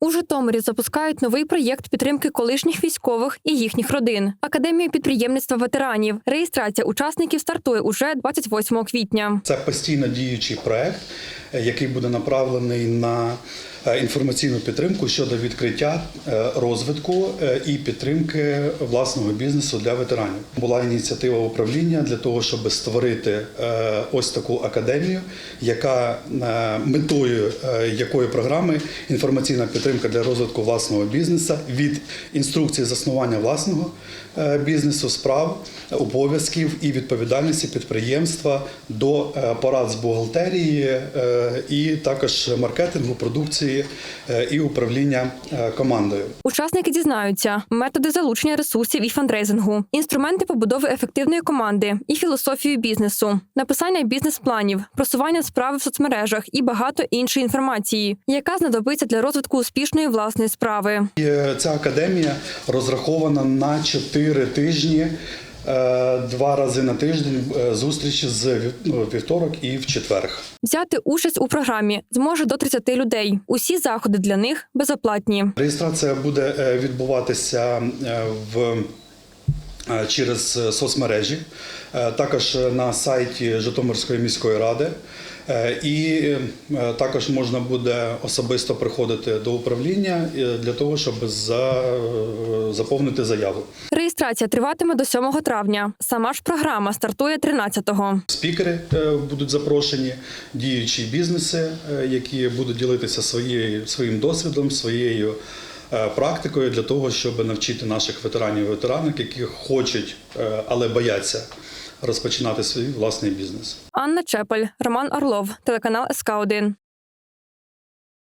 У Житомирі запускають новий проєкт підтримки колишніх військових і їхніх родин. Академія підприємництва ветеранів. Реєстрація учасників стартує уже 28 квітня. Це постійно діючий проект, який буде направлений на інформаційну підтримку щодо відкриття е, розвитку е, і підтримки власного бізнесу для ветеранів. Була ініціатива управління для того, щоб створити е, ось таку академію, яка е, метою е, якої програми інформаційна підтримка для розвитку власного бізнесу від інструкції заснування власного е, бізнесу, справ, обов'язків і відповідальності підприємства до е, порад з бухгалтерії е, і також маркетингу, продукції е, і управління е, командою. Учасники дізнаються методи залучення ресурсів і фандрейзингу, інструменти побудови ефективної команди і філософію бізнесу, написання бізнес-планів, просування справи в соцмережах і багато іншої інформації, яка знадобиться для розвитку успішної власної справи. І, е, Ця академія розрахована на 4 тижні. Е, Два рази на тиждень е, зустрічі з ну, вівторок і в четверг. Взяти участь у програмі зможе до 30 людей. Усі заходи для них безоплатні. Реєстрація буде е, відбуватися в через соцмережі, також на сайті Житомирської міської ради. І також можна буде особисто приходити до управління для того, щоб за- заповнити заяву. Реєстрація триватиме до 7 травня. Сама ж програма стартує 13-го. Спікери е, будуть запрошені, діючі бізнеси, е, які будуть ділитися своєю своїм досвідом, своєю е, практикою для того, щоб навчити наших ветеранів і ветеранок, які хочуть, але бояться розпочинати свій власний бізнес. Анна Чепель, Роман Орлов, телеканал СК 1